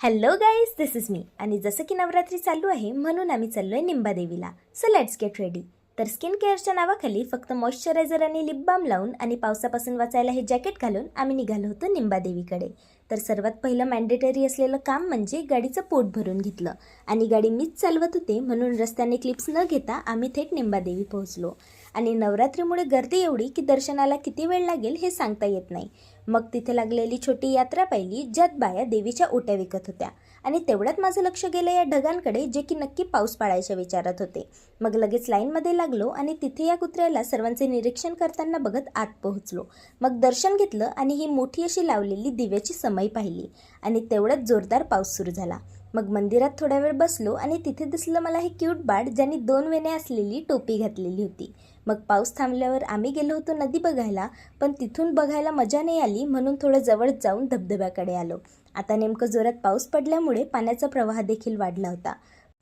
Hello guys this is me आणि जसं की नवरात्री चालू आहे म्हणून आम्ही चाललो आहे निंबादेवीला सो लेट्स गेट रेडी तर स्किन केअरच्या नावाखाली फक्त मॉइश्चरायझर आणि लिप बाम लावून आणि पावसापासून वाचायला हे जॅकेट घालून आम्ही निघालो होतो निंबादेवीकडे तर सर्वात पहिलं मॅन्डेटरी असलेलं काम म्हणजे गाडीचं पोट भरून घेतलं. आणि गाडी मीच चालवत होते म्हणून रस्त्याने क्लिप्स न घेता आम्ही थेट निंबादेवी पोहोचलो. आणि नवरात्रीमुळे गर्दी एवढी की दर्शनाला किती वेळ लागेल हे सांगता येत नाही. मग तिथे लागलेली छोटी यात्रा पाहिली ज्यात बाया देवीच्या ओट्या विकत होत्या. आणि तेवढ्यात माझं लक्ष गेलं या ढगांकडे जे की नक्की पाऊस पाळायच्या विचारात होते. मग लगेच लाईनमध्ये लागलो आणि तिथे या कुत्र्याला सर्वांचे निरीक्षण करताना बघत आत पोहोचलो. मग दर्शन घेतलं आणि ही मोठी अशी लावलेली दिव्याची समई पाहिली आणि तेवढ्यात जोरदार पाऊस सुरू झाला. मग मंदिरात थोडा वेळ बसलो आणि तिथे दिसलं मला हे क्यूट बाळ ज्यांनी दोन वेण्या असलेली टोपी घातलेली होती. मग पाऊस थांबल्यावर आम्ही गेलो होतो नदी बघायला पण तिथून बघायला मजा नाही आली म्हणून थोडं जवळ जाऊन धबधब्याकडे आलो. आता नेमकं जोरात पाऊस पडल्यामुळे पाण्याचा प्रवाह देखील वाढला होता.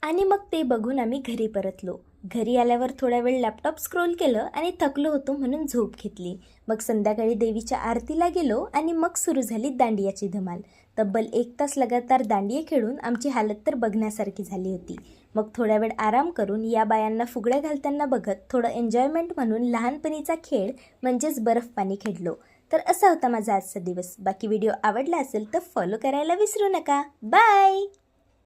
आणि मग ते बघून आम्ही घरी परतलो. घरी आल्यावर थोडा वेळ लॅपटॉप स्क्रोल केलं आणि थकलो होतो म्हणून झोप घेतली. मग संध्याकाळी देवीच्या आरतीला गेलो आणि मग सुरू झाली दांडियाची धमाल. तब्बल एक तास लगातार दांडिये खेळून आमची हालत तर बघण्यासारखी झाली होती. मग थोडा वेळ आराम करून या बायांना फुगड्या घालताना बघत थोडं एन्जॉयमेंट म्हणून लहानपणीचा खेळ म्हणजेच बर्फ पाणी खेळलो. तर असा होता माझा आजचा दिवस. बाकी व्हिडिओ आवडला असेल तर फॉलो करायला विसरू नका. बाय